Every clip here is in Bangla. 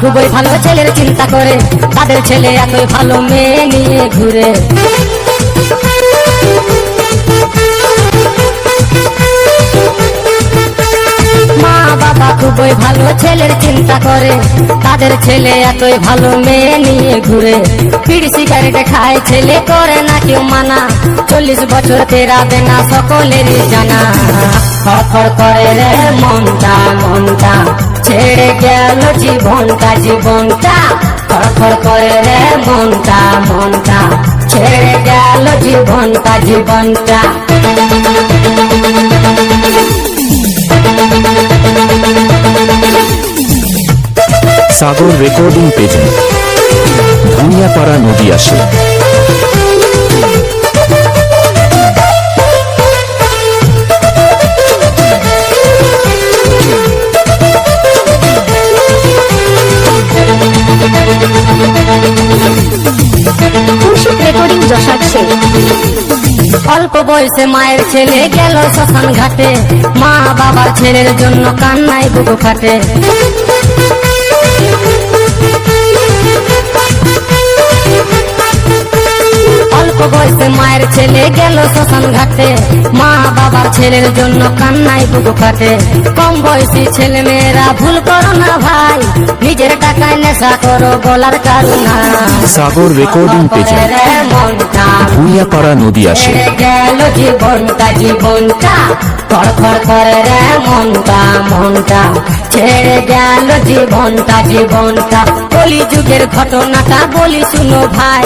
খুবই ভালো ছেলের চিন্তা করে, তাদের ছেলে এতই ভালো মেয়ে নিয়ে ঘুরে। মা বাবা খুবই ভালো ছেলের চিন্তা করে, তাদের ছেলে এতই ভালো মেয়ে নিয়ে ঘুরে। পিড় সিগারেট খায়, ছেলে করে না কেউ মানা, চল্লিশ বছর তেরাবে না সকলেরই জানা। খর করে রে মনটা মনটা। ছেড়ে গেল জীবনটা জীবনটা। খর করে রে মনটা মনটা। ছেড়ে গেল জীবনটা জীবনটা। সাগর রেকর্ডিং পেজে, ধুনিয়াপাড়া নদী আসে। অল্প বয়সে মায়ের ছেলে গেল শ্মশান ঘাটে। মা বাবার ছেলের জন্য কান্নায় বুকু ফাটে। অল্প বয়সে মায়ের ছেলে গেল শ্মশান ঘাটে। মা বাবার ছেলের জন্য কান্নায় বুকু ফাটে। কম বয়সী ছেলে মেয়েরা ভুল করো না ভাই নিজের টাকায় নেশা করো বলার কারণা সাগর রেকর্ডিং পেজে। মনটা করা নদী আসে। মনটা। ছেড়ে গেল জীবনটা জীবনটা। কলি যুগের ঘটনাটা বলি শুনো ভাই।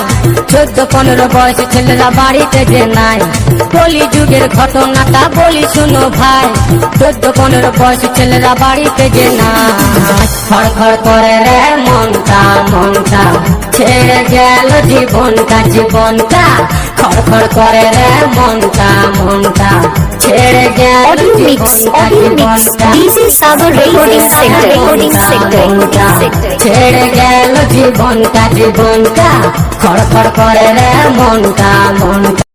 চোদ্দ পনেরো বয়স ছেলেরা বাড়িতে যে নাই। কলি যুগের ঘটনাটা বলি শুনো ভাই। চোদ্দ পনেরো বয়স ছেলেরা বাড়িতে যে নাই। খড় খড় করে রে মনটা মনটা ছেড়ে গেল জীবনটা জীবনটা। খড় করে রে মনটা মনটা ছেড়ে গেল জীবনটা জীবনটা। ছেড়ে গেল জীবনটা খড় খড় করে রে মনটা মনটা